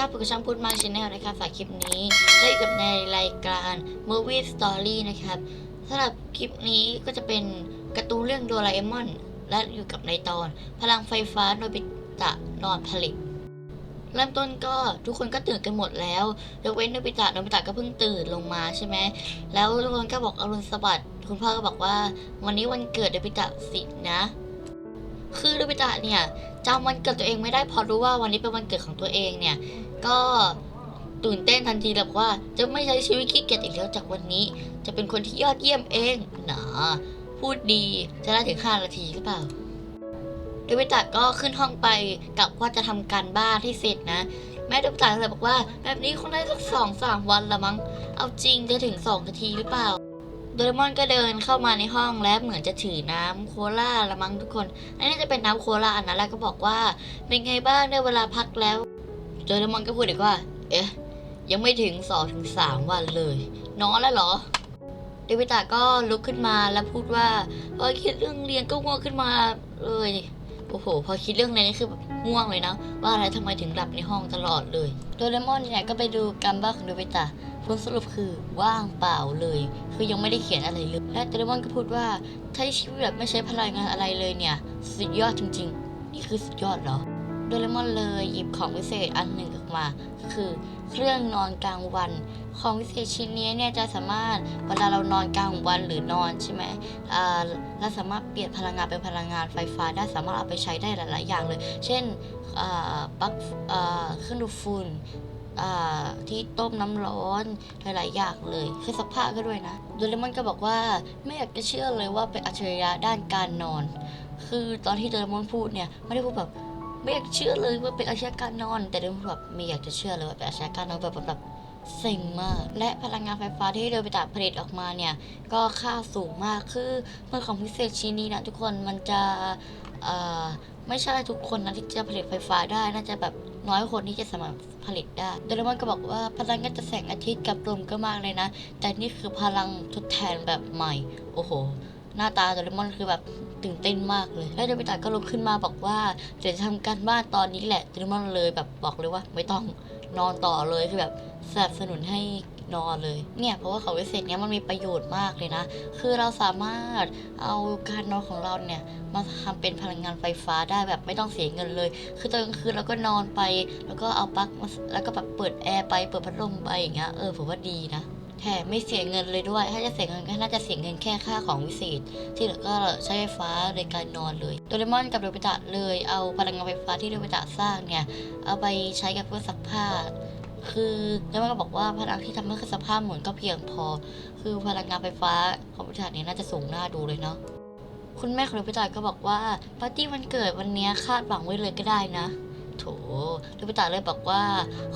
ครับผมช่างพูดมาชแนลนะครับฝากคลิปนี้ได้อยู่กับในรายการ Movie Story นะครับสำหรับคลิปนี้ก็จะเป็นการ์ตูนเรื่องโดราเอมอน และอยู่กับในตอน พลังไฟฟ้าโนบิตะนอนผลิต เริ่มต้นก็ทุกคนก็ตื่นกันหมดแล้วยกเว้นโนบิตะโนบิตะก็เพิ่งตื่นลงมาใช่ไหมแล้วทุกคนก็บอกอรุณสวัสดิ์คุณพ่อก็บอกว่า วันนี้วันเกิดโนบิตะสินะคือโนบิตะเนี่ยจำวันเกิดตัวเองไม่ได้พอรู้ว่าวันนี้เป็นวันเกิดของตัวเองเนี่ย ก็ตื่นเต้นทันทีเลยบว่า จะไม่ใช้ชีวิตขี้เกียจอีกแล้วจากวันนี้ จะเป็นคนที่ยอดเยี่ยมเองหนาพูดดีจะได้ถึง 5 นาทีหรือเปล่าโดยวิตาก็ขึ้นห้องไปกับว่าจะทำการบ้านให้เสร็จนะแม่โดวิตาเลยบอกว่า แบบนี้คงได้สักสองสามวันละมั้งเอาจริงจะถึงสองนาทีหรือเปล่าโดเรมอนก็เดินเข้ามาในห้องและเหมือนจะถือน้ำโคลาละมั้งทุกคน อันนี้จะเป็นน้ำโคลาอันนั้นแล้วก็บอกว่า เป็นไงบ้างได้เวลาพักแล้ว โดเรมอนก็พูดอีกว่า เอ๊ะ ยังไม่ถึงสองถึงสามวันเลย นอนแล้วเหรอเดวิตาก็ลุกขึ้นมาแล้วพูดว่าพอคิดเรื่องเรียนก็ง่วงขึ้นมาเลยโอ้โห พอคิดเรื่องนี้นี่คือแบบง่วงเลยนะ ว่าอะไรทำไมถึงหลับในห้องตลอดเลย โดเรมอนเนี่ยก็ไปดูการบ้านของโดวิตาผลสรุปคือว่างเปล่าเลย คือยังไม่ได้เขียนอะไรเลย และโดเรมอนก็พูดว่าใช้ชีวิตแบบไม่ใช้พลังงานอะไรเลยเนี่ย สุดยอดจริง ๆ นี่คือสุดยอดเหรอ โดเรมอนเลยหยิบของพิเศษอันหนึ่งออกมาก็คือเครื่องนอนกลางวัน ของพิเศษชิ้นนี้เนี่ยจะสามารถเวลาเรานอนกลางวันหรือนอนใช่ไหมเราสามารถเปลี่ยนพลังงานเป็นพลังงานไฟฟ้าได้สามารถเอาไปใช้ได้หลาย ๆ อย่างเลย เช่นปลั๊กเครื่องดูดฝุ่นที่ต้มน้ำร้อนหลาย ๆ อย่างเลยคือสักผ้าก็ด้วยนะโดเรมอนก็บอกว่าไม่อยากจะเชื่อเลยว่าเป็นอัจฉริยะด้านการนอน คือตอนที่โดเรมอนพูดเนี่ยไม่ได้พูดแบบ ไม่อยากเชื่อเลยว่าเป็นอาชญากรนอน แต่เดิมแบบไม่อยากจะเชื่อเลยว่าเป็นอาชญากรนอนแบบแบบแบบเซ็งมาก และพลังงานไฟฟ้าที่โดยไปตัดผลิตออกมาเนี่ย ก็ค่าสูงมากคือเมื่อของพิเศษชิ้นนี้นะทุกคนมันจะไม่ใช่ทุกคนนะที่จะผลิตไฟฟ้าได้น่าจะแบบน้อยคนที่จะสามารถผลิตได้โดเรมอนก็บอกว่าพลังงานจากแสงอาทิตย์กับลมก็มากเลยนะ แต่นี่คือพลังทดแทนแบบใหม่ โอ้โห หน้าตาโดเรมอนคือแบบตื่นเต้นมากเลย แล้วโดบิตะก็ลุกขึ้นมาบอกว่าเดี๋ยวจะทำการบ้านตอนนี้แหละโดเรมอนเลยแบบบอกเลยว่าไม่ต้องนอนต่อเลยคือแบบสนับสนุนให้นอนเลยเนี่ยเพราะว่าเขาวิเศษเนี้ยมันมีประโยชน์มากเลยนะ คือเราสามารถเอาการนอนของเราเนี่ยมาทำเป็นพลังงานไฟฟ้าได้แบบไม่ต้องเสียเงินเลย คือตอนกลางคืนเราก็นอนไป แล้วก็เอาปลั๊กแล้วก็แบบเปิดแอร์ไปเปิดพัดลมไปอย่างเงี้ยเออผมว่าดีนะ แถมไม่เสียเงินเลยด้วย ถ้าจะเสียเงินก็น่าจะเสียเงินแค่ค่าของวิเศษ ที่เหลือก็ใช้ไฟฟ้าในการนอนเลย โดเรมอนกับโดบิตะเลยเอาพลังงานไฟฟ้าที่โดบิตะสร้างเนี่ย เอาไปใช้กับเครื่องซักผ้า คือแล้วมันก็บอกว่าพลังที่ทำให้เครื่องซักผ้าหมุนก็เพียงพอ คือพลังงานไฟฟ้าของโดบิตะเนี่ยน่าจะสูงหน่าดูเลยเนาะ คุณแม่ของโดบิตะก็บอกว่าปาร์ตี้วันเกิดวันนี้คาดหวังไว้เลยก็ได้นะโถโดบิตะเลยบอกว่า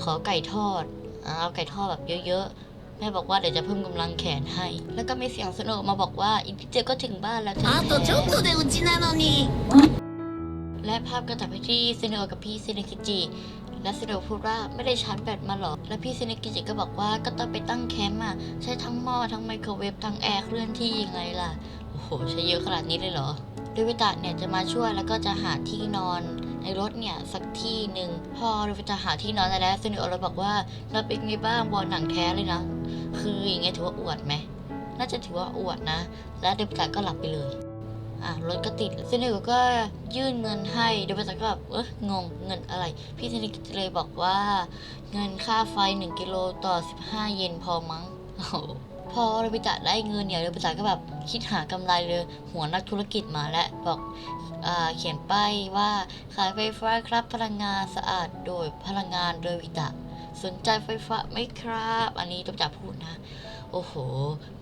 ขอไก่ทอดเอาไก่ทอดแบบเยอะๆ แม่บอกว่าเดี๋ยวจะเพิ่มกำลังแขนให้ แล้วก็มีเสียงสนุกมาบอกว่าอินพิเจก็ถึงบ้านแล้วอาตัวชกตัเดียจินานนีและภาพก็จับไปที่เซเนโอกับพี่เซเนกิจิและซิโดพูดว่าไม่ได้ชาร์จแบตมาหรอก และพี่ซินกิจิก็บอกว่าก็ต้องไปตั้งแคมป์อะ ใช้ทั้งหม้อทั้งไมโครเวฟทั้งแอร์เคลื่อนที่ยังไงล่ะ โอ้โห ใช้เยอะขนาดนี้เลยเหรอ ด้วยวิตาเนี่ยจะมาช่วยแล้วก็จะหาที่นอน ในรถเนี่ยสักที่หนึ่งพอโดยวิตาหาที่นอนแล้วซินโอเลยบอกว่าเราเป็นไงบ้างบอลหนังแท้เลยนะ คืออย่างเงี้ยถือว่าอวดไหมน่าจะถือว่าอวดนะ และเดบิตก็หลับไปเลยอะรถก็ติดเซนิกก็ยื่นเงินให้เดบิตก็แบบเอ๊ะงงเงินอะไร พี่เซนิกเลยบอกว่า เงินค่าไฟ 1 กิโลต่อ 15 เยนพอมั้ง พอเดบิตาได้เงินเนี่ยเดบิตาก็แบบคิดหากำไรเลยหัวนักธุรกิจมาแล้วบอกอเขียนป้ายว่าขายไฟฟ้าครับพลังงานสะอาดโดยพลังงานโดยวิตาสนใจไฟฟ้าไหมครับ อันนี้เดบิตาพูดนะ โอ้โห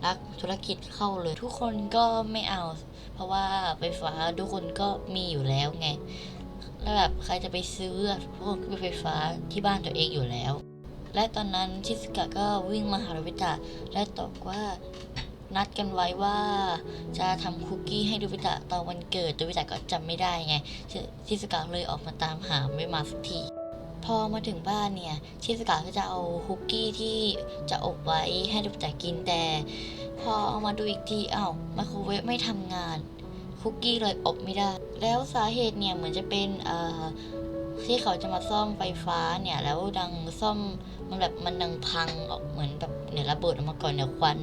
นักธุรกิจเข้าเลย ทุกคนก็ไม่เอา เพราะว่าไฟฟ้าทุกคนก็มีอยู่แล้วไงแล้วแบบใครจะไปซื้อพวกไฟฟ้าที่บ้านตัวเองอยู่แล้ว และตอนนั้นชิสกะก็วิ่งมาหาโรบิตะและตอบว่านัดกันไว้ว่า จะทำคุกกี้ให้โรบิตะตอนวันเกิดโรบิตะก็จำไม่ได้ไงชิสกะเลยออกมาตามหาไม่มาสักทีพอมาถึงบ้านเนี่ยชิสกะก็จะเอาคุกกี้ที่จะอบไว้ให้โรบิตะกินแต่ พอเอามาดูอีกทีอ้าวไมโครเวฟไม่ทำงานคุกกี้เลยอบไม่ได้ แล้วสาเหตุเนี่ยเหมือนจะเป็นเอ่อ ที่เขาจะมาซ่อมไฟฟ้าเนี่ย แล้วดังซ่อมมันแบบมันดังพังออกเหมือนแบบเนี่ยระเบิดออกมาก่อนเนี่ยควัน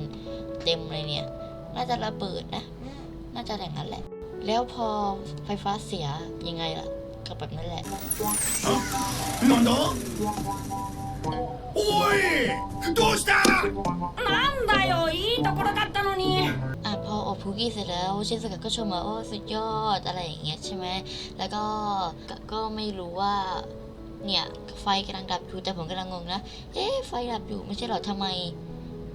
เต็มเลยเนี่ย น่าจะระเบิดนะ น่าจะอย่างนั้นแหละ แล้วพอไฟฟ้าเสียยังไงล่ะก็แบบนั้นแหละ なんだおいどうしたなんだよいいところだった のにอะพออบคุกกี้เสร็จแล้วชิสกะก็ชมว่าโอ้สุดยอดอะไรอย่างเงี้ยใช่ไหมแล้วก็ก็ไม่รู้ว่าเนี่ยไฟกำลังดับอยู่แต่ผมกำลังงงนะ เอ๊ะไฟดับอยู่ไม่ใช่เหรอทำไม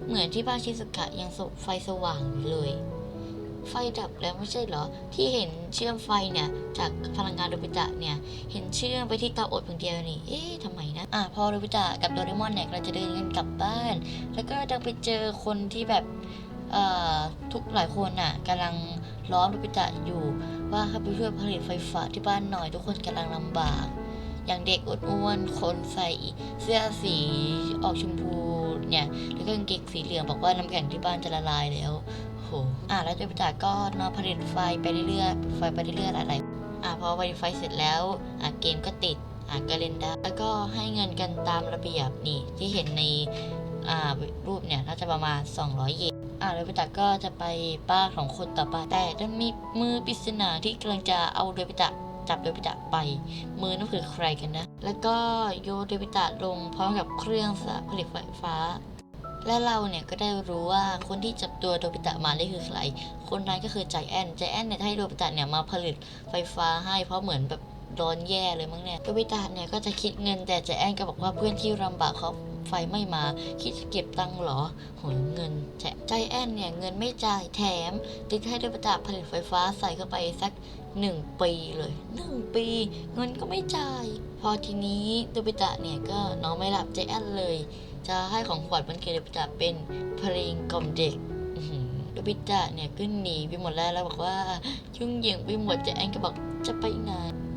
เหมือนที่บ้านชิสกะยังไฟสว่างอยู่เลย ไฟดับแล้วไม่ใช่เหรอ ที่เห็นเชื่อมไฟเนี่ย จากพลังงานโดบิตะเนี่ย เห็นเชื่อมไปที่เตาอบเพียงเดียวนี่ เอ๊ะทำไมนะ อะพอโดบิตะกับโดเรมอนเนี่ยเราจะเดินกันกลับบ้าน แล้วก็ดังไปเจอคนที่แบบ ทุกหลายคนน่ะกำลังล้อมโดบิตะอยู่ว่าให้ไปช่วยผลิตไฟฟ้าที่บ้านหน่อย ทุกคนกำลังลำบาก อย่างเด็กอ้วนๆคนใส่เสื้อสีออกชมพูเนี่ยแล้วก็กางเกงสีเหลืองบอกว่าน้ำแข็งที่บ้านจะละลายแล้วโหอะแล้วโดบิตะก็นอนผลิตไฟไปเรื่อยๆไฟไปเรื่อยๆอะไรอะพอผลิตไฟเสร็จแล้วอะเกมก็ติดอะก็เล่นได้แล้วก็ให้เงินกันตามระเบียบนี่ที่เห็นในอ่ารูปเนี่ยน่าจะประมาณ 200 เยน อ่าโดยพิตาก็จะไปบ้านของคนต่อไป แต่ดันมีมือปริศนาที่กำลังจะเอาโดยพิตาจับโดยพิตาไป มือนั่นคือใครกันนะ แล้วก็โยนโดยพิตาลงพร้อมกับเครื่องผลิตไฟฟ้า และเราเนี่ยก็ได้รู้ว่าคนที่จับตัวโดบิตะมาได้คือใคร คนนั้นก็คือใจแอนใจแอนเนี่ยให้โดบิตะเนี่ยมาผลิตไฟฟ้าให้เพราะเหมือนแบบร้อนแย่เลยมั้งเนี่ยโดบิตะเนี่ยก็จะคิดเงินแต่ใจแอนก็บอกว่าเพื่อนที่ลำบากเขา ไฟไม่มา คิดจะเก็บตังค์เหรอโหยเงินใจใจแอนเนี่ยเงินไม่จ่ายแถมจึงให้โดบิตะผลิตไฟฟ้าใส่เข้าไปสักหนึ่งปีเลยหนึ่งปี เงินก็ไม่จ่าย พอทีนี้โดบิตะเนี่ยก็นอนไม่หลับใจแอนเลย จะให้ของขวัญวันเกิดโดบิตะเป็นเพลงกล่อมเด็กอื้อหือโดบิตะเนี่ยก็หนีไปหมดแล้วแล้วบอกว่ายุ่งเหยิงไปหมดเจแอนก็บอกจะไปไหน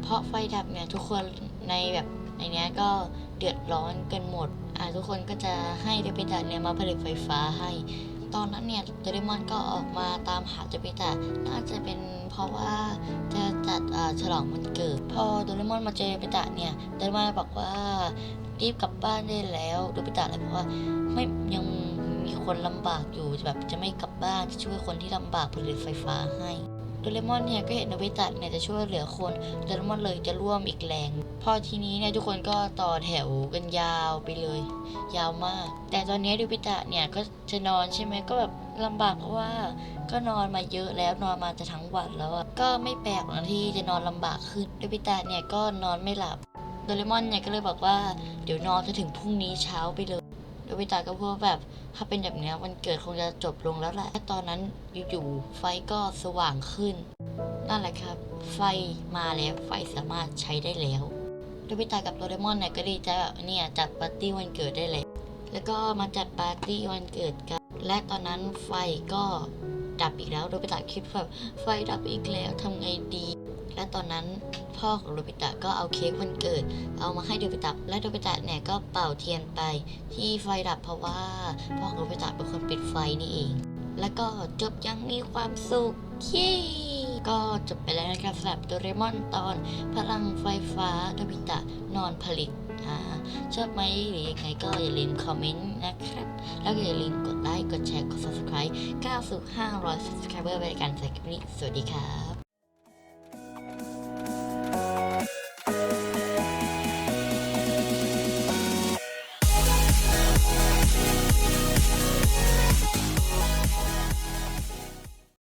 เพราะไฟดับเนี่ยทุกคนในแบบในนี้ก็เดือดร้อนกันหมด ทุกคนก็จะให้โดบิตะเนี่ยมาผลิตไฟฟ้าให้ ตอนนั้นเนี่ยโดเรมอนก็ออกมาตามหาโดบิตะน่าจะเป็นเพราะว่าจะจัดอ่าฉลองวันเกิด พอโดเรมอนมาเจอโดบิตะเนี่ยโดเรมอนบอกว่ารีบกลับบ้านได้แล้วโดบิตะเลยบอกว่าไม่ยังมีคนลำบากอยู่แบบจะไม่กลับบ้านจะช่วยคนที่ลำบากผลิตไฟฟ้าให้ โดเรมอนเนี่ยก็เห็นนบิตะเนี่ยจะช่วยเหลือคนโดเรมอนเลยจะร่วมอีกแรง พอทีนี้เนี่ยทุกคนก็ต่อแถวกันยาวไปเลย ยาวมาก แต่ตอนนี้โดบิตะเนี่ยก็จะนอนใช่ไหมก็แบบลำบากเพราะว่าก็นอนมาเยอะแล้วนอนมาจะทั้งวันแล้วอะก็ไม่แปลกหรอกที่จะนอนลำบากขึ้นโดบิตะเนี่ยก็นอนไม่หลับโดเรมอนเนี่ยก็เลยบอกว่าเดี๋ยวนอนจะถึงพรุ่งนี้เช้าไปเลย โดบิตาก็พูดว่าแบบ ถ้าเป็นแบบนี้วันเกิดคงจะจบลงแล้วแหละตอนนั้นอยู่ๆไฟก็สว่างขึ้น นั่นแหละครับ ไฟมาแล้วไฟสามารถใช้ได้แล้วโดบิตากับโดเรมอนเนี่ยก็ดีใจแบบเนี่ยจัดปาร์ตี้วันเกิดได้เลยแล้วก็มาจัดปาร์ตี้วันเกิดกัน และตอนนั้นไฟก็ดับอีกแล้วโดบิตาคิดแบบไฟดับอีกแล้วทำไงดี และตอนนั้นพ่อของโดบิตะก็เอาเค้กวันเกิด เอามาให้โดบิตะและโดบิตะเนี่ยก็เป่าเทียนไปที่ไฟดับเพราะว่าพ่อของโดบิตะเป็นคนปิดไฟนี่เอง แล้วก็จบยังมีความสุขเย้ก็จบไปแล้วนะครับสำหรับโดเรมอนตอน พลังไฟฟ้าโดบิตะนอนผลิตอ่าชอบไหมหรือยังไงก็อย่าลืมคอมเมนต์นะครับ แล้วก็อย่าลืมกดไลค์กดแชร์กด subscribe ก้าวสู่500 subscriber ไปด้วยกันสำหรับคลิปนี้สวัสดีครับ